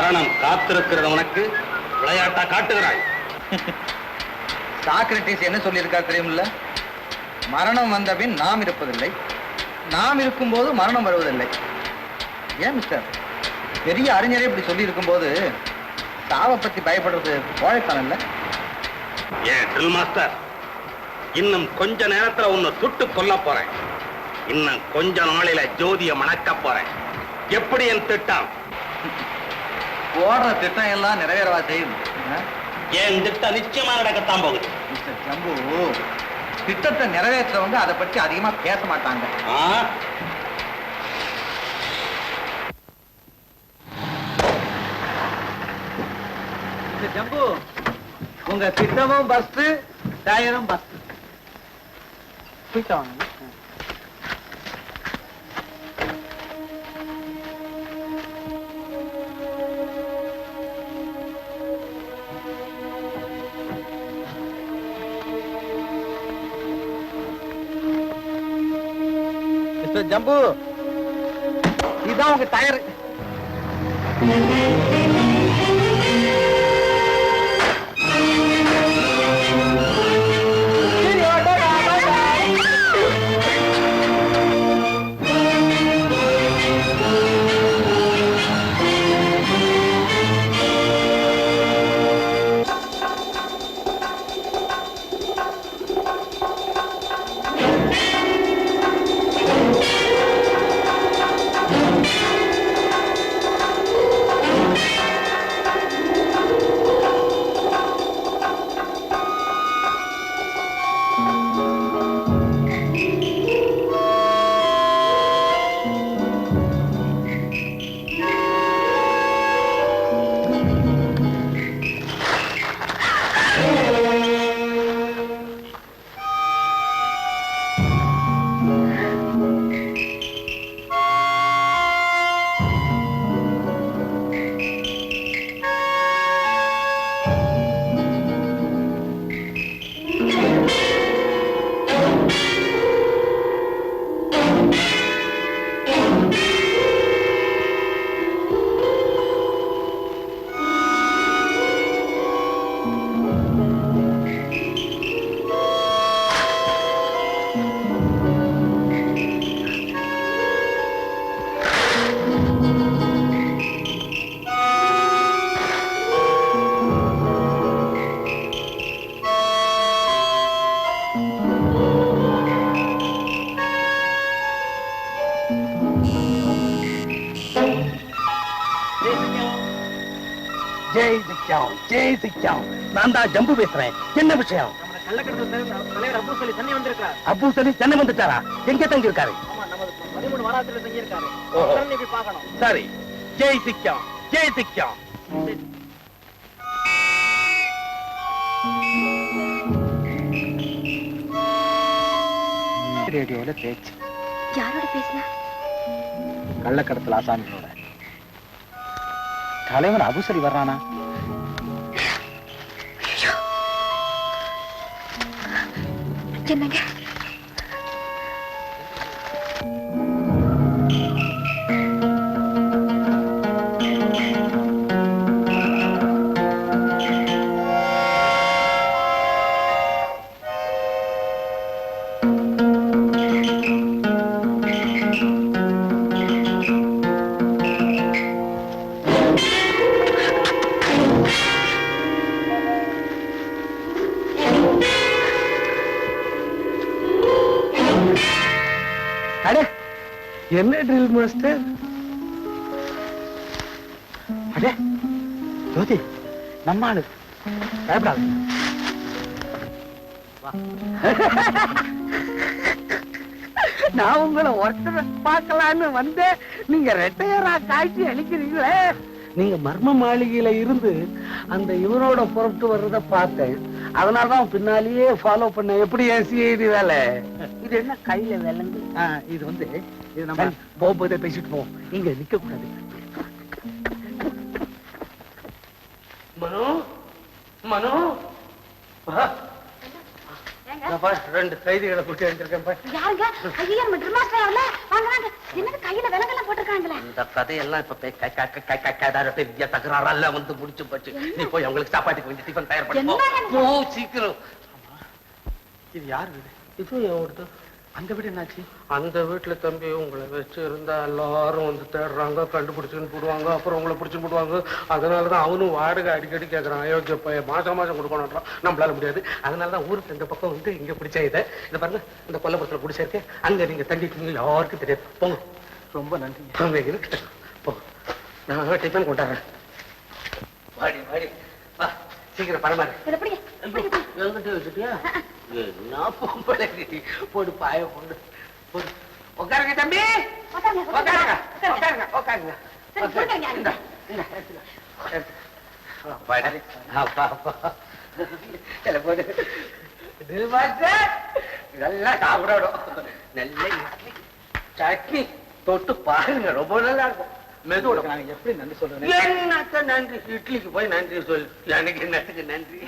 மரணம் காத்திருக்கிறது உனக்கு. விளையாட்டா காட்டுகிறாய். சாக்ரட்டிஸ் என்ன சொல்லியிருக்கார் தெரியுமில்ல? மரணம் வந்த பின் நாம் இருப்பதில்லை. நாம் இருக்கும்போது மரணம் வருவதில்லை. ஏன் மிஸ்டர்? பெரிய அறிஞரே இப்படி சொல்லி இருக்கும்போது சாவை பத்தி பயப்படுறது இல்ல? ஏன் ட்ரில் மாஸ்டர் இன்னும் கொஞ்ச நேரத்துல உன்னை சுட்டு கொல்ல போறேன். இன்னும் கொஞ்ச நாளில ஜோதிய மணக்க போறேன். எப்படி என் திட்டம்? போடுற திட்டம் எல்லாம் நிறைவேறவா செய்யும் ஆ? என் திட்டம் நிச்சயமா நடக்கத்தான் போகுது. மிஸ்டர் ஜம்பு திட்டத்தை நிறைவேற்றவங்க அதை பற்றி அதிகமா பேச மாட்டாங்க. ஜம்பு உங்க திட்டமும் பஸ் டயரும் பஸ் போயிட்டு மிஸ்டர் ஜம்பு இதான் உங்க டயர் சிக்காம் நான் தான் ஜம்பு பேசுறேன். என்ன விஷயம்? சென்னை வந்துட்டாரா? எங்க தங்கி இருக்காரு சரி. ஜெய் ஜெய் ரேடியோல பேச்சு. யாரோட பேசினா? கள்ளக்கடத்தல் ஆசாமிகளோட. தலைவன் அபுசரி வர்றானா? என்னங்க அடே என்ன ட்ரில் மாஸ்டர் அடே ஜோதி நம்ம ஆளு. பயப்படாது. நான் உங்களை ஒருத்தரை பார்க்கலான்னு வந்தேன். நீங்க ரெட்டையரா காட்சி அளிக்கிறீங்களே நீங்க மர்ம மாளிகையில இருந்து அந்த இவனோட புறப்பட்டு வர்றத பார்த்தேன். அதனாலதான் பின்னாலேயே ஃபாலோ பண்ண எப்படி என் சிஐடி வேலை? இது என்ன கையில விலங்கு? இது வந்து இது நம்ம போகும்போதே பேசிட்டு போவோம். இங்க நிக்க கூடாது மனோ. மனோ. ரெண்டு கைதிகளை கூட்டி வந்திருக்கேன். யாருங்க? ஐயா நம்ம ட்ரில் மாஸ்டர் வரல வாங்க வாங்க. என்னது கையில விலங்கெல்லாம் போட்டிருக்காங்களே? இந்த கதையெல்லாம் இப்ப பே- க- க- க- க- க- கதார பெரிய தகராறெல்லாம் வந்து முடிச்சு போச்சு. நீ போய் அவங்களுக்கு சாப்பாட்டுக்கு வேண்டிய டிஃபன் தயார் பண்ணி. போ. சீக்கிரம். இது யார் இது அந்த வீடு என்னாச்சு? அந்த வீட்டுல தம்பி உங்களை வச்சு இருந்தா எல்லாரும் வந்து தேடுறாங்க கண்டுபிடிச்சுன்னு போடுவாங்க அப்புறம் உங்களை பிடிச்சு போடுவாங்க. அதனாலதான் அவனும் வாடகை அடிக்கடி கேட்கறான் அயோக்கிய பையன் மாசம் மாசம் கொடுக்கணுன்றான் நம்மளால முடியாது. அதனாலதான் ஊருக்கு இந்த பக்கம் வந்து இங்க பிடிச்ச இதை. இந்த பாருங்க இந்த கொல்லப்புறத்துல பிடிச்சிருக்கேன் அங்க நீங்க தண்டிட்டீங்க யாருக்கும் தெரியாது. போங்க. ரொம்ப நன்றி. இருக்கு. போ. நான் டிஃபன் கொண்டாடுறேன். வாடி வாடி. வா சீக்கிரம் பரமாறு. என்ன பொம்பளை போடு பாய பொண்ணு போடு உட்காருங்க தம்பி உட்காருங்க, உட்காருங்க உட்காருங்க. உட்காருங்க நல்லா சாப்பிடணும் நல்ல சட்னி தொட்டு பாருங்க ரொம்ப நல்லா இருக்கும் மெதுவோட நாங்க எப்படி நன்றி சொல்றேன் என்னத்த நன்றி இட்லிக்கு போய் நன்றி சொல்லு எனக்கு என்னத்துக்கு நன்றி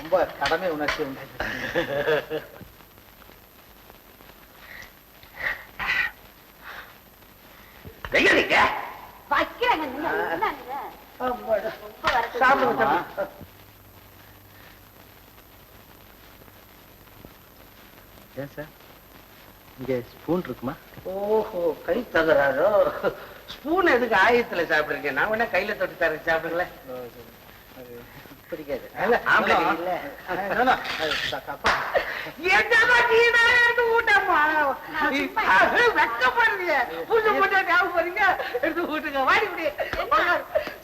ரொம்ப கடமை உணர்ச்சி உண்டு? வைக்கிறேங்க. சாப்பிடுங்க. ஏன் சார்? இங்க ஸ்பூன் இருக்குமா? ஓஹோ கை தகராறோ? ஸ்பூன் எதுக்கு ஆயத்துல சாப்பிடுறீங்க? நான் வேணா கையில தொட்டு தரேன் சாப்பிடுங்களேன். பிடிக்காது.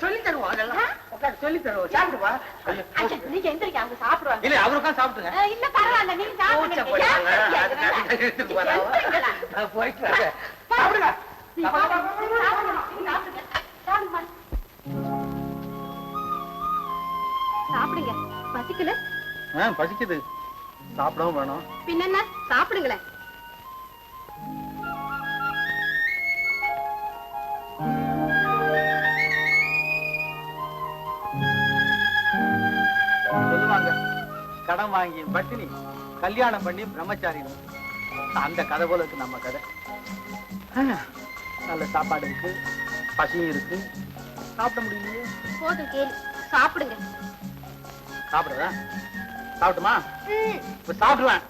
சொல்லித் தருவோம் அதெல்லாம். சொல்லித் தருவோம். சாப்பிடுப்பா. ஐயா, நீங்க எந்திரிக்க அவங்க சாப்பிடுவாங்க இல்ல அவருக்கா சாப்பிட்டுங்க அஹ், இல்ல பரவாயில்ல நீங்க சாப்பிடுங்க போயிட்டு. சாப்பிடுங்க. சாப்பிடுங்க, சாப்பிடுங்க, பசிக்கல? ஆ பசிக்குது. சாப்பிடவும் வேணும். பின்ன சாப்பிடுங்களேன். சொல்லுவாங்க கடன் வாங்கி பட்டினி கல்யாணம் பண்ணி பிரம்மச்சாரி. அந்த கதை போல இருக்கு நம்ம கதை. நல்ல சாப்பாடு இருக்கு பசியும் இருக்கு. சாப்பிட முடியலையே? போதும் கேளு. சாப்பிடுங்க. சாப்பிடுறதா? சாப்பிட்டுமா. இப்ப சாப்பிடுவேன்.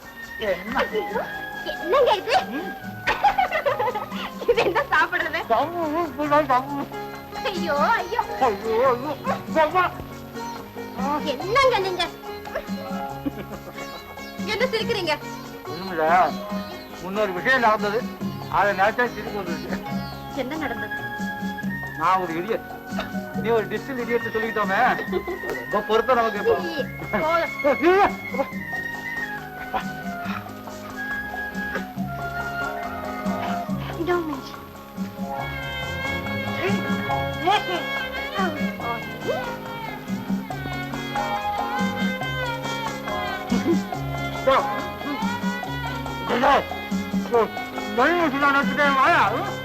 என்னங்க இது? இது என்ன சாப்பிடுறது? ஐயோ ஐயோ. என்னங்க நீங்க? என்ன சிரிக்கிறீங்க? ஒண்ணுமில்ல. முன்னொரு விஷயம் நடந்தது. அதை நினைச்சா சிரிப்பு வந்துருச்சு. என்ன நடந்தது? நான் ஒரு இடியட். நீ ஒரு டிஸ்டில் இடியட் சொல்லிக்கிட்டோமே ரொம்ப பொருத்தம் நமக்கு இப்போ ஐயே, போதும். Don't mention.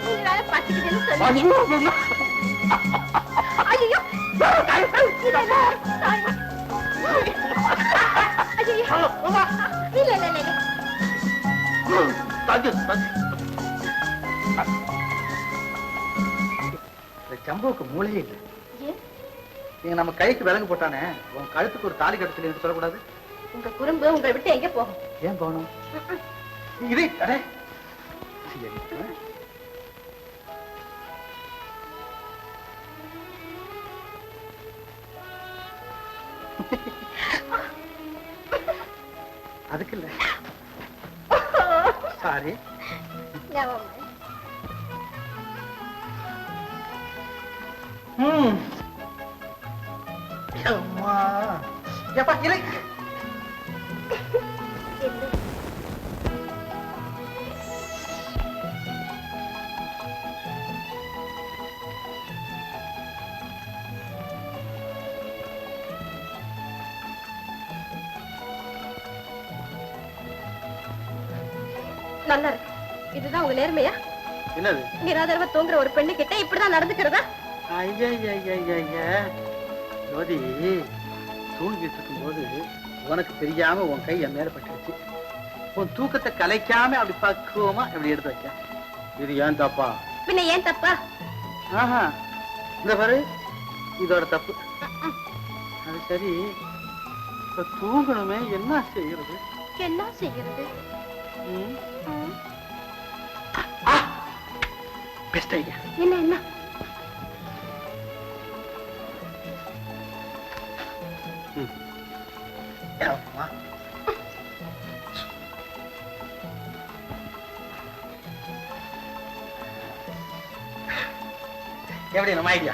நீங்களால பசிக்குதுன்னு சொன்னீங்க. ஐயையோ. ஐயையோ. இல்ல இல்ல இல்ல இல்ல இந்த ஜம்புவுக்கு மூளையே இல்லை. நீங்க நம்ம கைக்கு விலங்கு போட்டானே உன் கழுத்துக்கு ஒரு தாலி கட்டத்தில் என்று சொல்லக்கூடாது. உங்க குறும்பு உங்களை விட்டு எங்க போகும்? ஏன் போகணும்? இது அடே. அதுக்கு இல்ல சாரி இல்லை. அம்மா எப்பா இரு. நல்லா இருக்கு இதுதான் உங்க நேர்மையா? என்னது? நிராதரவா தூங்குற ஒரு பெண்ணு கிட்ட இப்படிதான் நடந்துக்கிறதா? ஜோதி தூங்கிட்டு இருக்கும்போது உனக்கு தெரியாம உன் கை என் மேல உன் தூக்கத்தை கலைக்காம அப்படி பக்குவமா அப்படி எடுத்து வச்சேன் இது ஏன் தப்பா? பின்ன ஏன் தப்பா? ஆஹா இந்த பாரு இதோட தப்பு. அது சரி இப்ப தூங்கணுமே என்ன செய்யறது? என்ன செய்யறது? பெஸ்ட் ஐடியா என்ன என்ன? எப்படி நம்ம ஐடியா